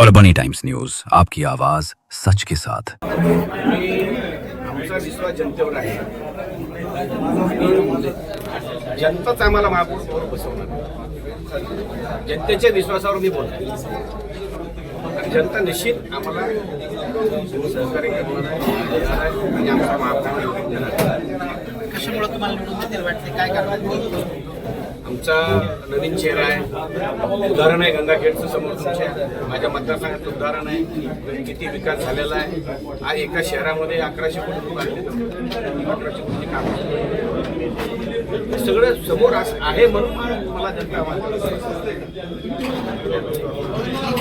और बनी times news आपकी आवाज़ सच के साथ। आणि आमचा विश्वास जनतेवर आहे. जनताच आम्हाला महापौर बसवणार. जनतेच्या विश्वासावर मी बोलतो जनता निश्चित आम्हाला सहकार्य करणार आणि आमचा महापौर. कशामुळे तुम्हाला निवडून वाटते? काय कारण आमचा नवीन चेहरा आहे. उदाहरण आहे गंगाखेडचं समोर तुमच्या माझ्या मतदारसंघात उदाहरण आहे. किती विकास झालेला आहे. आज एका शहरामध्ये अकराशे कोटी रुपये अकराशे कोटी काम हे सगळं समोर अस- आहे म्हणून मला जनता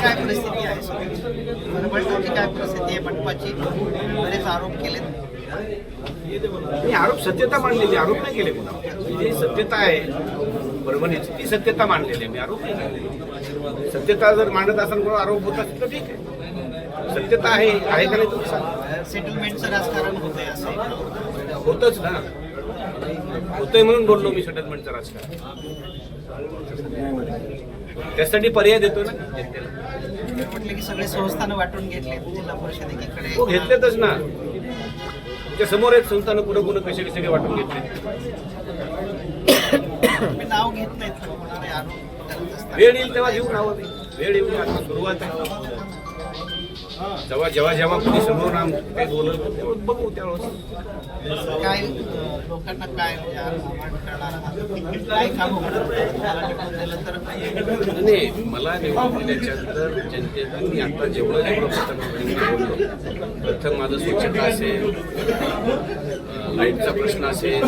काय परिस्थिती आहे? काय परिस्थिती आहे? मंडपाची बरेच आरोप केलेत. मी आरोप सत्यता मांडलेली आरोप नाही केले कोणा सत्यता आहे परभणीची ती सत्यता मांडलेली आहे. मी आरोप नाही सत्यता जर मांडत असेल कोण आरोप होत असेल तर ठीक आहे. सत्यता आहे आहे का नाही तुम्ही सांगा सेटलमेंटचं राजकारण होतंय असं होतच ना. होतंय म्हणून बोललो मी सेटलमेंटचं राजकारण. त्यासाठी पर्याय देतो ना. म्हटलं की सगळे संस्थानं वाटून घेतले. जिल्हा परिषद एकीकडे हो घेतलेतच ना. तुमच्यासमोर आहेत संस्थानं कुठं कुठं कसे कसे वाटून घेतले तुम्ही नाव घेत नाहीत पण कोणाला आरोप करत असतात वेळ येईल तेव्हा घेऊन मी. वेळ येऊन आता सुरुवात आहे. जेव्हा जेव्हा जेव्हा कोणी समोर आम काही बोलत तेव्हा बघू त्यावेळेस. काय लोकांना काय म्हणजे काय काम नाही मला निवडून दिल्याच्यानंतर जनतेला मी आता जेवढं जेवढं प्रथम प्रथम माझं स्वच्छता असेल लाईटचा प्रश्न असेल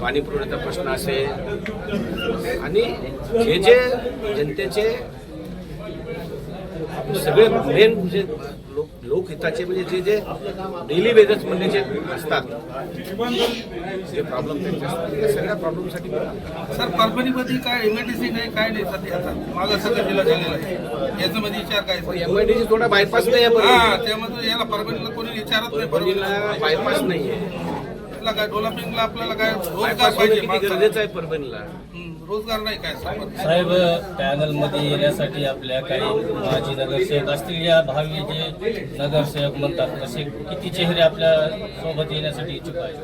पाणी पुरवठ्याचा प्रश्न असेल आणि हे जे जनतेचे सगळे मेन जे लोक लोकहिताचे म्हणजे जे जे डेली वेजेस म्हणजे जे असतात जे प्रॉब्लेम त्यांचे असतात त्या सगळ्या प्रॉब्लेमसाठी. सर परभणीमध्ये काय एमआयडीसी नाही काय नाही सध्या आता मागं सगळं दिलं झालेलं आहे याच्यामध्ये विचार काय सर? एमआयडीसी थोडा बायपास नाही आहे हा. त्यामध्ये याला परभणीला कोणी विचारत नाही परभणीला बायपास नाही आहे परभणीला काय डेव्हलपिंगला आपल्याला काय रोजगार पाहिजे. गरजेचं आहे परभणीला रोजगार नाही काय साहेब पॅनलमध्ये येण्यासाठी आपल्या काही माजी नगरसेवक असतील या भावी जे नगरसेवक म्हणतात तसे किती चेहरे आपल्यासोबत येण्यासाठी इच्छुक आहेत?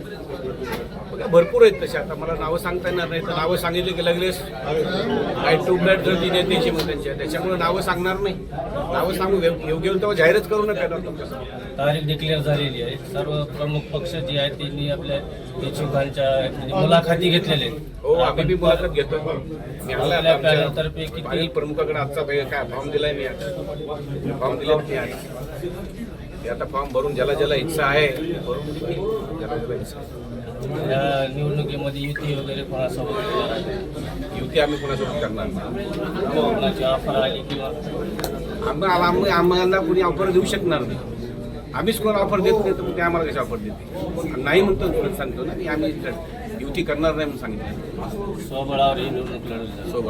बघा भरपूर आहेत तसे. आता मला नावं सांगता येणार नाही तर नावं सांगितली की लगेच लाइट ट्यूबलाईट जर दिली त्याची मग त्यांच्या त्याच्यामुळे नावं सांगणार नाही. नावं सांगू योग्य योग्य होईल तेव्हा जाहीरच करू नका तारीख डिक्लेअर झालेली आहे सर्व प्रमुख पक्ष जे आहेत त्यांनी आपल्या इच्छुकांच्या म्हणजे मुलाखती घेतलेल्या आहेत हो आम्ही बी मुलाखत घेतो मी आला आता आपल्या आमच्या किती- प्रमुखाकडे आजचा पै- काय फॉर्म दिलाय मी आज फॉर्म दिले मी आज ते आता फॉर्म भरून ज्याला ज्याला इच्छा आहे भरून देतील. ज्याला ज्याला इच्छा आहे. या निवडणुकीमध्ये युती वगैरे कोणासोबत होणार आहे? युती आम्ही कोणासोबत करणार नाही कोणाची ऑफर आली किंवा आम्हाला आम्ही- आम्हाला कोणी ऑफर देऊ शकणार नाही आम्हीच कोण ऑफर देत नाही तर मग ते आम्हाला कशी ऑफर देते नाही म्हणतो तुला सांगतो ना की आम्ही युती करणार नाही म्हणून सांगितलं. स्वबळावर ही निवडणूक लढवली जाते सो